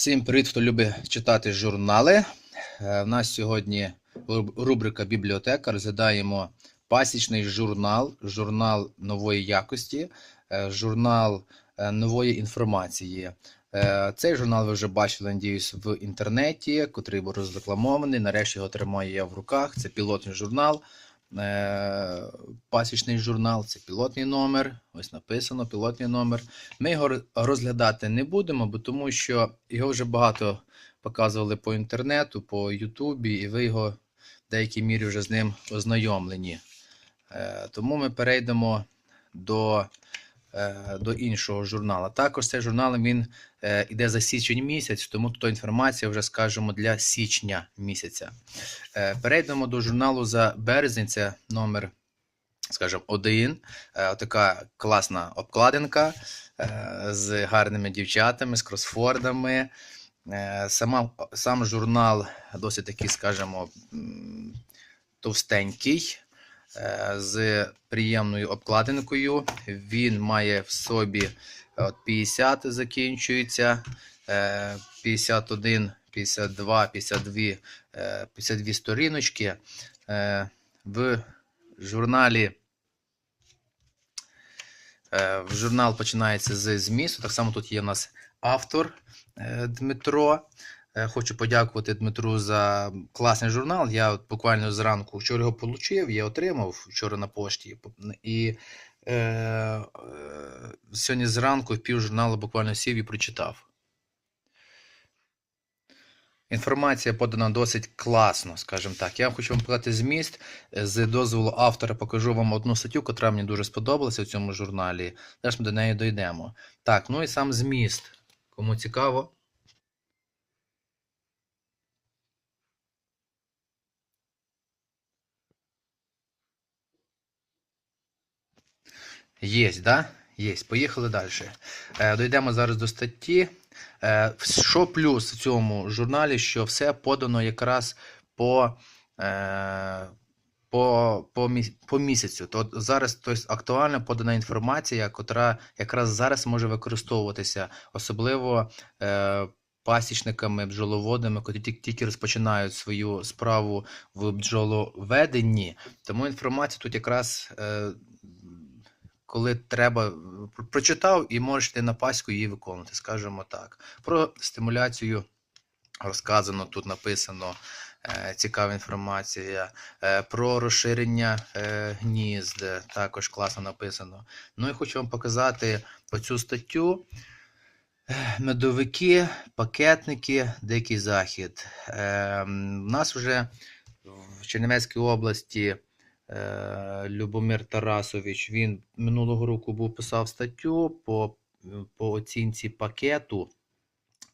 Всім привіт, хто любить читати журнали. Е, У нас сьогодні рубрика Бібліотека. Розглядаємо пасічний журнал, журнал нової якості, е, журнал е, нової інформації. Е, Цей журнал ви вже бачили, надіюсь, в інтернеті, котрий був розрекламований. Нарешті його тримаю я в руках. Це пілотний журнал. Е, Пасічний журнал, це пілотний номер. Ось написано пілотний номер. Ми його розглядати не будемо, бо тому що його вже багато показували по інтернету, по Ютубі, і ви його в деякій мірі вже з ним ознайомлені. Е, Тому ми перейдемо до, до іншого журналу. Також цей журнал він е, іде за січень місяць, тому тут інформація вже скажемо для січня місяця. Е, Перейдемо до журналу за березень, це номер скажімо, один. Е, Така класна обкладинка е, з гарними дівчатами, з кросфордами. Е, Сама, сам журнал досить такий, скажімо, товстенький, е, з приємною обкладинкою. Він має в собі е, от 50 закінчується, е, 51, 52, 52, е, 52 сторіночки. Е, В журналі Е, В журнал починається з змісту. Так само тут є в нас автор е, Дмитро. Е, Хочу подякувати Дмитру за класний журнал. Я от буквально зранку вчора його отримав, я отримав вчора на пошті. І е, е, сьогодні зранку в пів журналу буквально сів і прочитав. Інформація подана досить класно, скажімо так. Я хочу вам показати зміст. Е, З дозволу автора покажу вам одну статтю, яка мені дуже сподобалася в цьому журналі. Зараз ми до неї дійдемо. Так, ну і сам зміст. Кому цікаво. Єсть, да? Єсть. Поїхали далі. Е, дійдемо зараз до статті. Е, що плюс в цьому журналі, що все подано якраз по, е, по, по, по місяцю. То зараз тобто, актуальна подана інформація, яка якраз зараз може використовуватися, особливо пасічниками, бджоловодами, які тільки, розпочинають свою справу в бджоловеденні. Тому інформація тут якраз. Коли треба, прочитав і можеш йти на паську її виконувати, скажімо так. Про стимуляцію розказано, тут написано е, цікава інформація. Е, про розширення е, гнізд також класно написано. Ну і хочу вам показати оцю статтю. Медовики, пакетники, дикий захід. У нас вже в Чернівецькій області Любомир Тарасович. Він минулого року був писав статтю по, по оцінці пакету.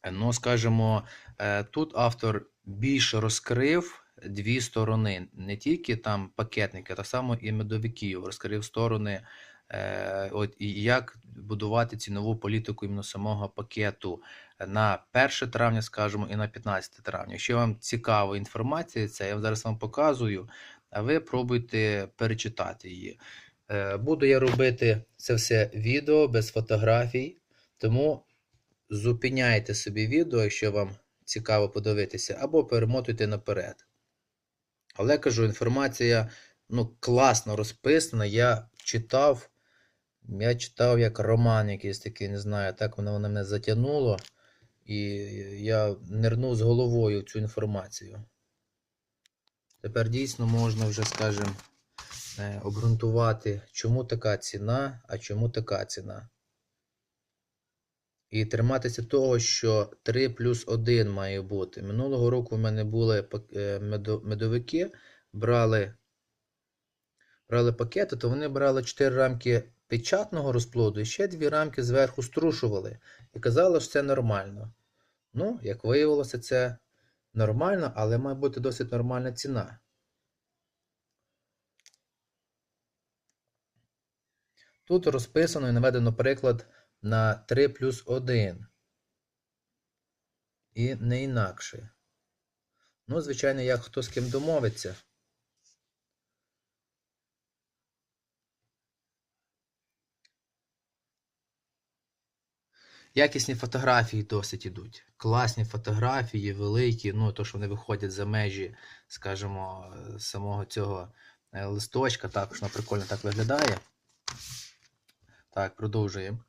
Е, Ну, скажімо, е, тут автор більше розкрив дві сторони. Не тільки там пакетники, так само і медовиків. Розкрив сторони, е, от, і як будувати цінову політику іменно самого пакету на 1 травня, скажімо, і на 15 травня. Якщо вам цікава інформація, це я зараз вам показую, а ви пробуйте перечитати її. Е, Буду я робити це все відео без фотографій, тому зупиняйте собі відео, якщо вам цікаво подивитися, або перемотуйте наперед. Але кажу, інформація ну, класно розписана. Я читав, я читав як роман якийсь такий, не знаю, так воно мене затягнуло, і я нирнув з головою в цю інформацію. Тепер дійсно можна вже, скажімо, е, обґрунтувати, чому така ціна, а чому така ціна. І триматися того, що 3 плюс 1 має бути. Минулого року в мене були е, медо- медовики, брали, брали пакети, то вони брали 4 рамки печатного розплоду і ще 2 рамки зверху струшували. І казали, що це нормально. Ну, як виявилося, це нормально, але має бути досить нормальна ціна. Тут розписано і наведено приклад на 3 плюс 1. І не інакше. Ну, звичайно, як хто з ким домовиться. Якісні фотографії досить ідуть. Класні фотографії, великі, ну то, що вони виходять за межі, скажімо, самого цього е, листочка. Також воно прикольно так виглядає. Так, продовжуємо.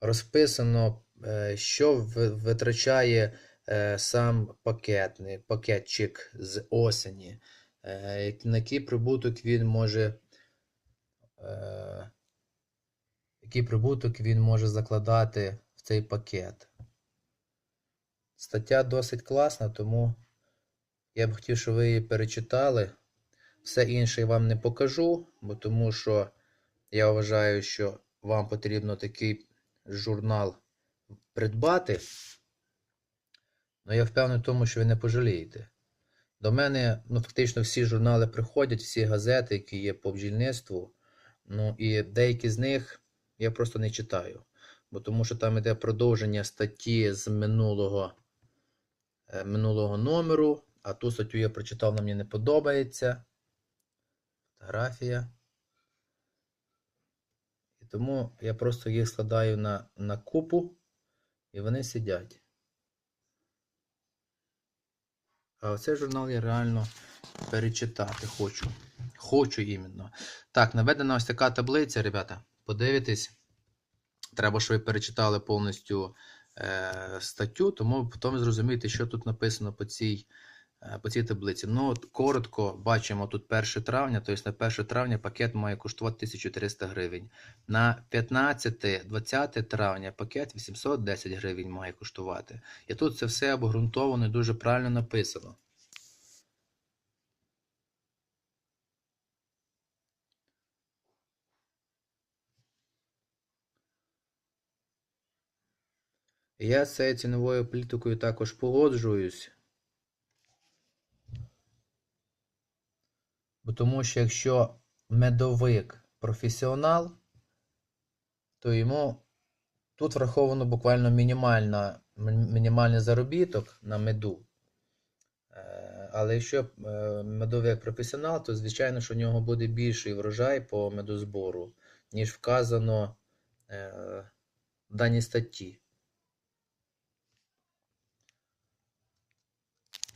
Розписано, е, що витрачає е, сам пакетний пакетчик з осені, на який прибуток він може. Який прибуток він може закладати в цей пакет. Стаття досить класна, тому я б хотів, щоб ви її перечитали. Все інше я вам не покажу, бо тому що я вважаю, що вам потрібно такий журнал придбати. Ну, я впевнений в тому, що ви не пожалієте. До мене ну, фактично всі журнали приходять, всі газети, які є по бджільництву. Ну і деякі з них я просто не читаю. Бо тому що там йде продовження статті з минулого, е, минулого номеру, а ту статтю я прочитав, вона мені не подобається. Фотографія. І тому я просто їх складаю на, на купу, і вони сидять. А оцей журнал я реально перечитати хочу. Хочу іменно. Так, наведена ось така таблиця, ребята. Подивитесь. Треба, щоб ви перечитали повністю е, статтю, тому потім зрозумієте, що тут написано по цій, е, по цій таблиці. Ну, от, коротко бачимо тут 1 травня, тобто на 1 травня пакет має коштувати 1300 гривень. На 15-20 травня пакет 810 гривень має коштувати. І тут це все обґрунтовано і дуже правильно написано. Я з цією ціновою політикою також погоджуюсь. Тому що якщо медовик професіонал, то йому тут враховано буквально мінімальний заробіток на меду. Е, Але якщо е, медовик професіонал, то звичайно, що в нього буде більший врожай по медозбору, ніж вказано е, в даній статті.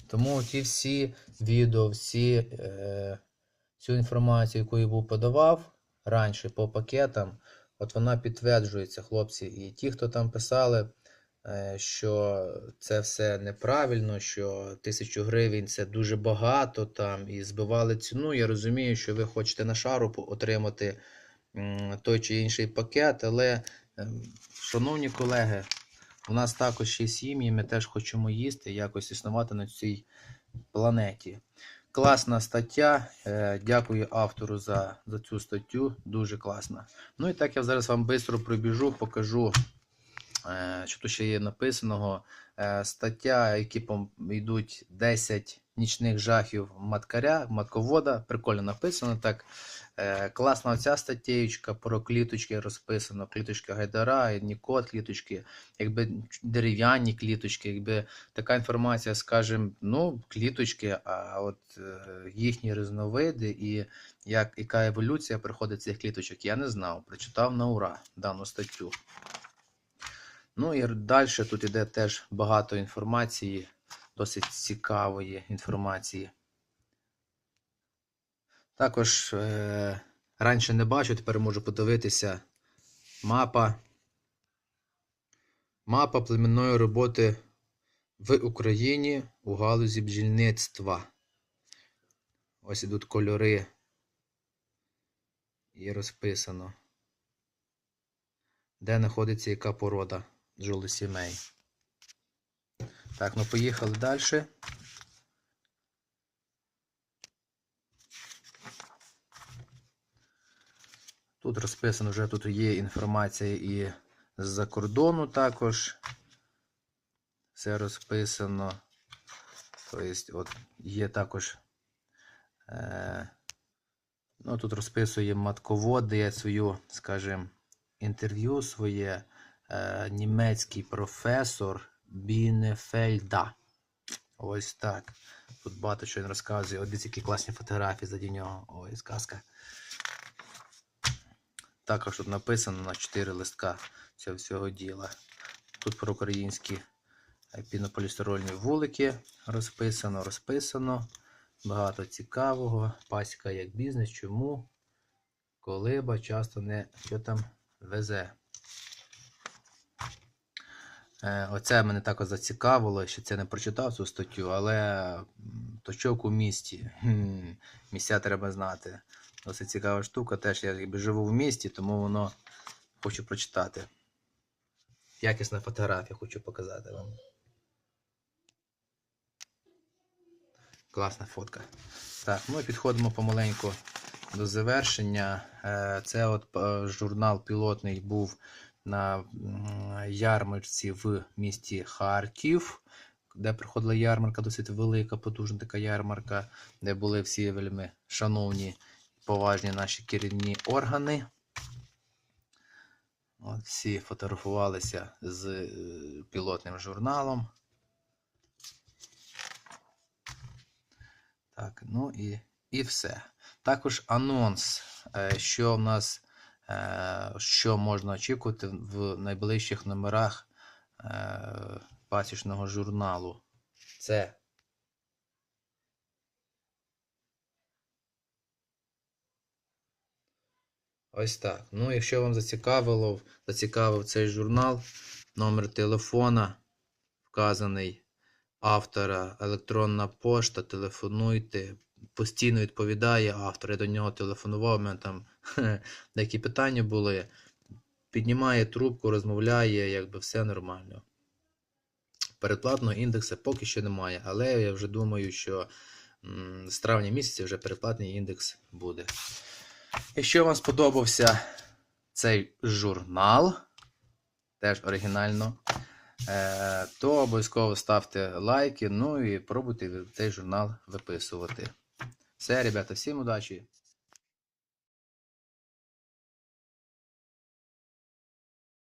Тому ті всі відео, всі, е, всю інформацію, яку я був подавав раніше по пакетам, от вона підтверджується, хлопці. І ті, хто там писали, е, що це все неправильно, що тисячу гривень це дуже багато там, і збивали ціну. Я розумію, що ви хочете на шару отримати той чи інший пакет, але, ем, шановні колеги, у нас також є сім'ї, ми теж хочемо їсти, якось існувати на цій планеті. Класна стаття. е, Дякую автору за, за цю статтю. Дуже класна. Ну і так я зараз вам швидко пробіжу, покажу, е, що тут ще є написаного. Е, Стаття, які йдуть 10 нічних жахів маткаря, матковода. Прикольно написано так. Е, Класна оця статтєючка про кліточки розписано. Кліточка Гайдара, Нікот кліточки, якби дерев'яні кліточки, якби така інформація, скажімо, ну, кліточки, а от е, їхні різновиди і як, яка еволюція приходить цих кліточок, я не знав. Прочитав на ура дану статтю. Ну і далі тут іде теж багато інформації, досить цікавої інформації. Також е, раніше не бачу, тепер можу подивитися мапа. Мапа племінної роботи в Україні у галузі бджільництва. Ось ідуть кольори. І розписано. Де знаходиться яка порода бджолосімей. Так, ну поїхали далі. Тут розписано вже тут є інформація і з-за кордону також. Все розписано. Тобто, от є також. Е, ну, тут розписує матковод, дає свою, скажімо, інтерв'ю своє е, німецький професор Бінефельда. Ось так. Тут багато що він розказує. Дивіться, які класні фотографії заді нього. Ой, сказка. також тут написано на 4 листка цього всього діла. Тут про українські пінополістирольні вулики розписано, розписано. Багато цікавого. Пасіка як бізнес. Чому? Колиба часто не що там везе. Е, Оце мене також зацікавило, що це не прочитав цю статтю, але точок у місті. Місця треба знати. Досить цікава штука. Теж я якби живу в місті, тому воно хочу прочитати. Якісна фотографія хочу показати вам. Класна фотка. Так, ну підходимо помаленьку до завершення. Е, Це от е, журнал пілотний був на ярмарці в місті Харків, де проходила ярмарка, досить велика, потужна така ярмарка, де були всі вельми шановні поважні наші керівні органи. От всі фотографувалися з е, пілотним журналом. Так, ну і, і все. Також анонс, е, що в нас, що можна очікувати в найближчих номерах е, пасічного журналу. Це ось так. Ну, якщо вам зацікавило, зацікавив цей журнал, номер телефона вказаний автора, електронна пошта, телефонуйте. Постійно відповідає автор. Я до нього телефонував, у мене там деякі питання були. Піднімає трубку, розмовляє, якби все нормально. Передплатного індексу поки що немає, але я вже думаю, що з травня місяця вже передплатний індекс буде. Якщо вам сподобався цей журнал, теж оригінально, е, то обов'язково ставте лайки, ну і пробуйте цей журнал виписувати. Все, ребята, всім удачі!